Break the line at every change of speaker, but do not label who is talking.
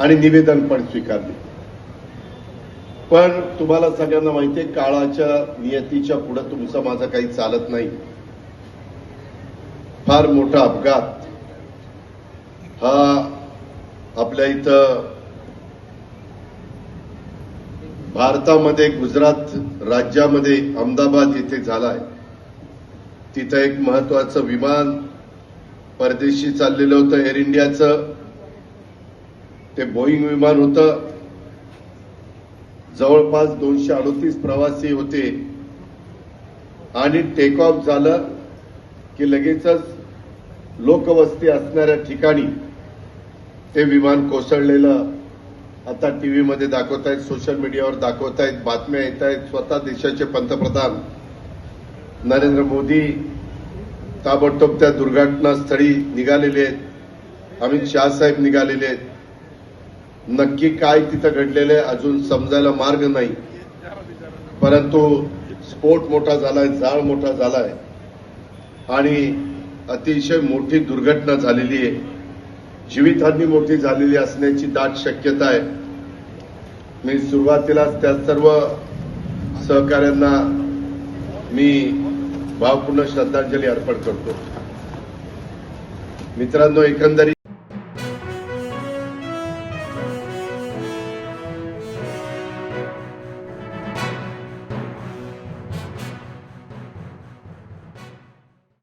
आणि निवेदन पण स्वीकारले. पण तुम्हाला सगळ्यांना माहिती आहे काळाच्या नियतीच्या पुढे तुमचं माझं काही चालत नाही. फार मोठा अपघात. हा आपल्या इथं भारतामध्ये गुजरात राज्यामध्ये अहमदाबाद येथे झालाय. तिथं एक महत्वाचं विमान परदेशी चाललेलं होतं एअर इंडियाचं. ते बोईंग विमान होतं. जवळपास दोनशे अडोतीस प्रवासी होते. आणि टेक ऑफ झालं की लगेचच लोकवस्ती असणाऱ्या ठिकाणी ते विमान कोसळलेलं. आता टीव्हीमध्ये दाखवत आहेत सोशल मीडियावर दाखवत आहेत बातम्या येत आहेत स्वतः देशाचे पंतप्रधान नरेंद्र मोदी ताबडतोब त्या दुर्घटनास्थळी निघालेले आहेत. अमित शहा साहेब निघालेले आहेत. नक्की काय तिथं घडलेलं आहे अजून समजायला मार्ग नाही. परंतु स्फोट मोठा झालाय जाळ मोठा झालाय. आणि अतिशय मोठी दुर्घटना झालेली आहे. जीवितहानी मोठी झालेली असण्याची दाट शक्यता आहे. मी सुरुवातीलाच त्या सर्व सहकाऱ्यांना मी भावपूर्ण श्रद्धांजली अर्पण करतो. मित्रांनो एकंदरीत